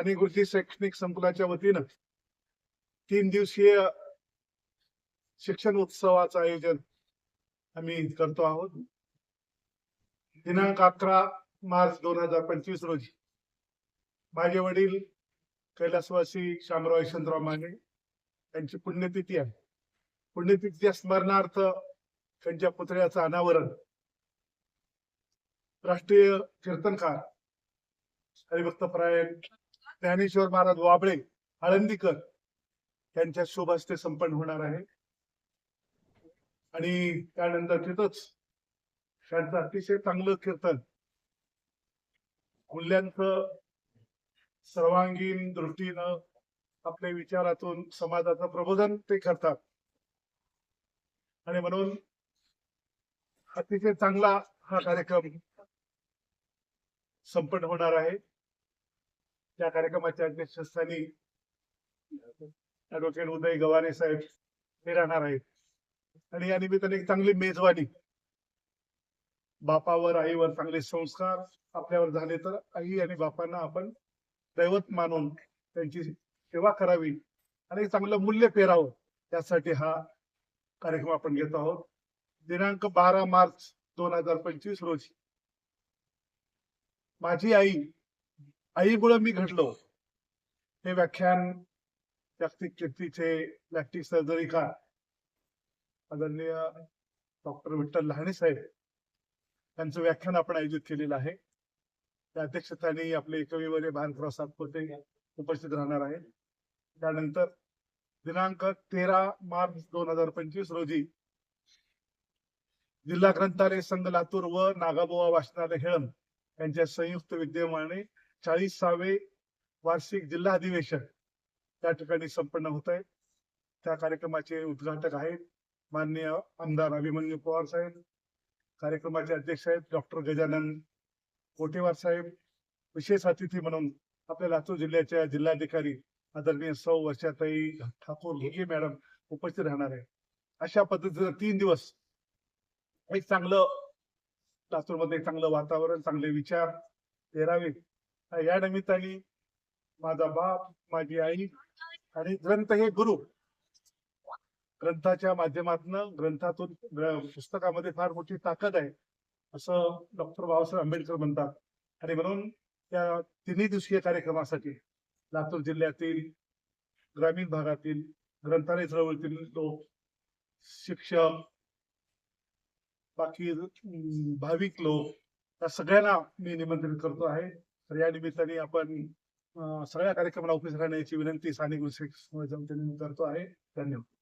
राणीगुरुजी गुरुजी शैक्षणिक संकुलाच्या वतीनं तीन दिवसीय शिक्षण उत्सवाचं आयोजन आम्ही करतो आहोत. दिनांक अकरा मार्च दोन हजार पंचवीस रोजी माझे वडील कैलासवासी शामराव यशवंतराव माने यांची पुण्यतिथी आहे. पुण्यतिथीच्या स्मरणार्थ त्यांच्या पुतळ्याचं अनावरण राष्ट्रीय कीर्तनकार हरिभक्तपरायण ज्ञानेश्वर महाराज वाबळे आळंदीकर यांच्या शुभ हस्ते संपन्न होणार आहे. आणि त्यानंतर तिथंच त्यांचं अतिशय चांगलं कीर्तन. मूल्यांचं सर्वांगीण दृष्टीनं आपल्या विचारातून समाजाचं प्रबोधन ते करतात. आणि म्हणून अतिशय चांगला हा कार्यक्रम संपन्न होणार आहे. त्या कार्यक्रमाच्या अध्यक्षस्थानी ऍडव्होकेट उदय गवाने साहेब हे राहणार आहेत. आणि या निमित्ताने एक चांगली मेजवानी बापावर आईवर चांगले संस्कार आपल्यावर झाले तर आई आणि बापांना आपण दैवत मानून त्यांची सेवा करावी आणि एक चांगलं मूल्य पेरावं त्यासाठी हा कार्यक्रम आपण घेत आहोत. दिनांक बारा मार्च दोन हजार पंचवीस रोजी. माझी आई आईमुळे मी घडलो. हे व्याख्यान जागतिक कीर्तीचे लॅक्टिक सर्जरी का? आदरणीय डॉक्टर विठ्ठल लहाणे साहेब त्यांचं व्याख्यान आपण आयोजित केलेलं आहे. त्या अध्यक्षस्थानी आपले कविवर्य भानप्रसाद सातपुते उपस्थित राहणार आहेत. त्यानंतर दिनांक तेरा मार्च दोन हजार पंचवीस रोजी जिल्हा ग्रंथालय संघ लातूर व नागाबोवा वाचनालय हेळम यांच्या संयुक्त विद्यमाने चाळीसावे वार्षिक जिल्हा अधिवेशन त्या ठिकाणी संपन्न होत आहे. त्या कार्यक्रमाचे उद्घाटक आहेत माननीय आमदार अभिमन्यू पवार साहेब कार्यक्रमाचे अध्यक्ष आहेत डॉक्टर गजानन कोटेवार साहेब. विशेष अतिथी म्हणून आपल्या लातूर जिल्ह्याच्या जिल्हाधिकारी आदरणीय सौ वर्षाताई ठाकूर घुगे मॅडम उपस्थित राहणार आहे अशा पद्धतीनं तीन दिवस एक चांगलं लातूरमध्ये एक चांगलं वातावरण चांगले विचार तेरावे या निमित्ताने माझा बाप माझी आई आणि ग्रंथ हे गुरु. ग्रंथाच्या माध्यमातून ग्रंथातून पुस्तकामध्ये फार मोठी ताकद आहे असं डॉक्टर बाबासाहेब आंबेडकर म्हणतात. आणि म्हणून त्या तिन्ही दिवसीय कार्यक्रमासाठी लातूर जिल्ह्यातील ग्रामीण भागातील ग्रंथालय चळवळीतील लोक शिक्षक बाकी भाविक लोक या सगळ्यांना मी निमंत्रित करतो आहे. तर या निमित्ताने आपण सगळ्या कार्यक्रमाला उपस्थित राहण्याची विनंती स्थानिक विषय करतो आहे. धन्यवाद.